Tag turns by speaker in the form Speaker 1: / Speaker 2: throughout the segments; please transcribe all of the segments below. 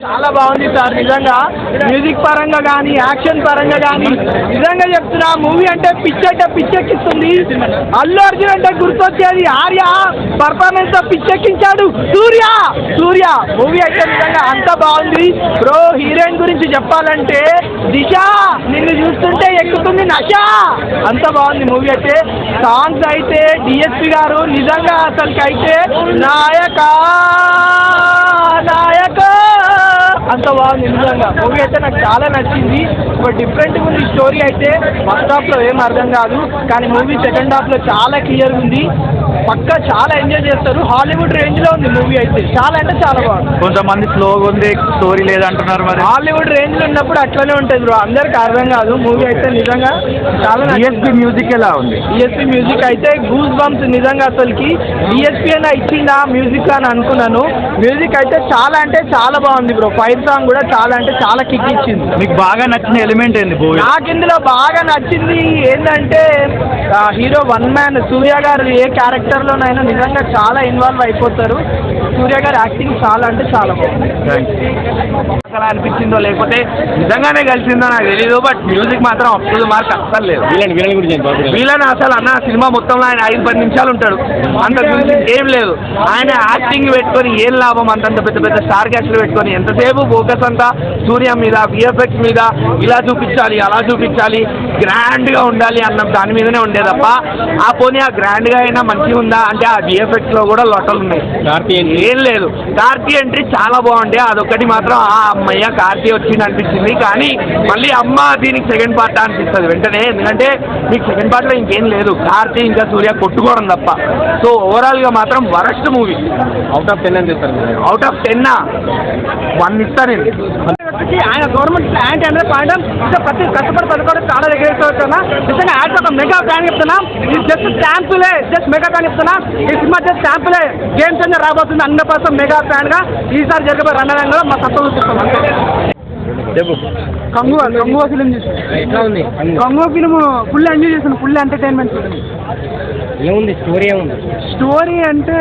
Speaker 1: చాలా బాగుంది సార్ నిజంగా. మ్యూజిక్ పరంగా కానీ యాక్షన్ పరంగా కానీ నిజంగా చెప్తున్నా మూవీ అంటే పిచ్చెక్క పిచ్చెక్కిస్తుంది. అల్లు అర్జున్ అంటే గుర్తొచ్చేది ఆర్య పర్ఫార్మెన్స్తో పిచ్చెక్కించాడు. సూర్య! సూర్య మూవీ అయితే నిజంగా అంత బాగుంది. బ్రో హీరోయిన్ గురించి చెప్పాలంటే దిశ నిన్ను చూస్తుంటే ఎక్కుతుంది నశ. అంత బాగుంది మూవీ అయితే. సాంగ్స్ అయితే డిఎస్పి గారు నిజంగా అసలుకి అయితే చాలా బాగుంది నిజంగా. మూవీ అయితే నాకు చాలా నచ్చింది. ఒక డిఫరెంట్ ఉంది స్టోరీ అయితే. ఫస్ట్ హాఫ్లో ఏం అర్థం కాదు. కానీ మూవీ సెకండ్ హాఫ్లో చాలా క్లియర్ ఉంది. పక్కా చాలా ఎంజాయ్ చేస్తారు. హాలీవుడ్ రేంజ్లో ఉంది మూవీ అయితే. చాలా అంటే చాలా బాగుంది.
Speaker 2: కొంతమంది స్లోగా ఉంది స్టోరీ లేదంటున్నారు మరి.
Speaker 1: హాలీవుడ్ రేంజ్లో ఉన్నప్పుడు అట్లనే ఉంటుంది బ్రో. అందరికి అర్థం కాదు. మూవీ అయితే నిజంగా చాలా
Speaker 2: డిఎస్పి మ్యూజిక్ ఎలా ఉంది?
Speaker 1: డిఎస్పీ మ్యూజిక్ అయితే గూస్ బంప్స్ నిజంగా అసలుకి. డిఎస్పీ అయినా ఇచ్చిందా మ్యూజిక్ అని అనుకున్నాను. మ్యూజిక్ అయితే చాలా అంటే చాలా బాగుంది బ్రో. ఫైర్ సాంగ్ కూడా చాలా అంటే చాలా కిక్ ఇచ్చింది.
Speaker 2: మీకు బాగా నచ్చిన ఎలిమెంట్ ఏంది
Speaker 1: నాకు ఇందులో బాగా నచ్చింది ఏంటంటే హీరో వన్ మ్యాన్ సూర్య గారు ఏ క్యారెక్టర్లోనైనా నిజంగా చాలా ఇన్వాల్వ్ అయిపోతారు. సూర్య గారి యాక్టింగ్ చాలా అంటే చాలా బాగుంది.
Speaker 3: అసలు అనిపించిందో లేకపోతే నిజంగానే కలిసిందో నాకు తెలీదు బట్ మ్యూజిక్ మాత్రం అప్ టు మార్క్ అస్సలు లేదు.
Speaker 2: వీళ్ళని వీళ్ళని గురించి
Speaker 3: వీళ్ళని అసలు అన్న సినిమా మొత్తంలో ఆయన ఐదు పది నిమిషాలు ఉంటాడు. అంత గురించి ఏం లేదు. ఆయన యాక్టింగ్ పెట్టుకొని ఏం లాభం అంతంత పెద్ద పెద్ద స్టార్ క్యాస్ట్లు పెట్టుకొని ఎంతసేపు ఫోకస్ అంతా సూర్య మీద విఎఫ్ఎక్స్ మీద ఇలా చూపించాలి అలా చూపించాలి గ్రాండ్గా ఉండాలి అన్న దాని మీదనే ఉండే తప్ప ఆ పోనీ ఆ గ్రాండ్గా అయినా మంచిగా ఉందా అంటే ఆ విఎఫ్ఎక్స్లో కూడా లొట్టలు ఉన్నాయి.
Speaker 2: కార్తీ
Speaker 3: ఏం లేదు. కార్తీ ఎంట్రీ చాలా బాగుండే. అదొక్కటి మాత్రం ఆ అమ్మయ్య కార్తీ వచ్చింది అనిపించింది కానీ మళ్ళీ అమ్మ దీనికి సెకండ్ పార్ట్ అనిపిస్తుంది. వెంటనే ఎందుకంటే మీకు సెకండ్ పార్ట్లో ఇంకేం లేదు. కార్తీ ఇంకా సూర్య కొట్టుకోవడం తప్ప. సో ఓవరాల్గా మాత్రం worst movie.
Speaker 2: Out of ten అని చెప్తారు
Speaker 3: అవుట్ ఆఫ్ టెన్ వన్ ఇస్తా నేను.
Speaker 1: ఆయన గవర్నమెంట్ యాంటీ హండ్రెడ్ పాయింట్ ప్రతి కష్టపడి పథకాలు చాలా దగ్గర నిజంగా యాడ్ ఒక మెగా ప్లాన్ చెప్తున్నా. ఇది జస్ట్ స్టాంపులే జస్ట్ మెగా ప్లాన్ చెప్తున్నా. ఈ సినిమా జస్ట్ స్టాంపులే గేమ్ చేంజర్ రాబోతుంది హండ్రెడ్ పర్సెంట్ మెగా ప్లాన్గా ఈసారి జరగబోయే రణరంగంలో మా సత్తా చూపిస్తాం అంతే.
Speaker 2: చెప్పు.
Speaker 1: కంగువ కంగువ ఫిలిం చూసి.
Speaker 2: ఎట్లా ఉంది?
Speaker 1: కంగువ ఫిలిం ఫుల్ ఎంజాయ్ చేసాను ఫుల్ ఎంటర్టైన్మెంట్
Speaker 2: ఏముంది? స్టోరీ ఏముంది?
Speaker 1: స్టోరీ అంటే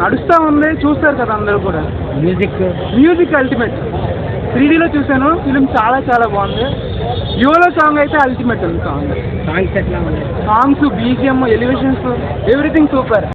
Speaker 1: నడుస్తూ ఉంది చూస్తారు కదా అందరూ కూడా.
Speaker 2: మ్యూజిక్
Speaker 1: మ్యూజిక్ అల్టిమేట్ త్రీడీలో చూశాను. ఫిలిం చాలా చాలా బాగుంది. యువలో సాంగ్ అయితే అల్టిమేట్ ఉంది సాంగ్.
Speaker 2: సాంగ్స్ ఎట్లా
Speaker 1: songs BGM elevations everything super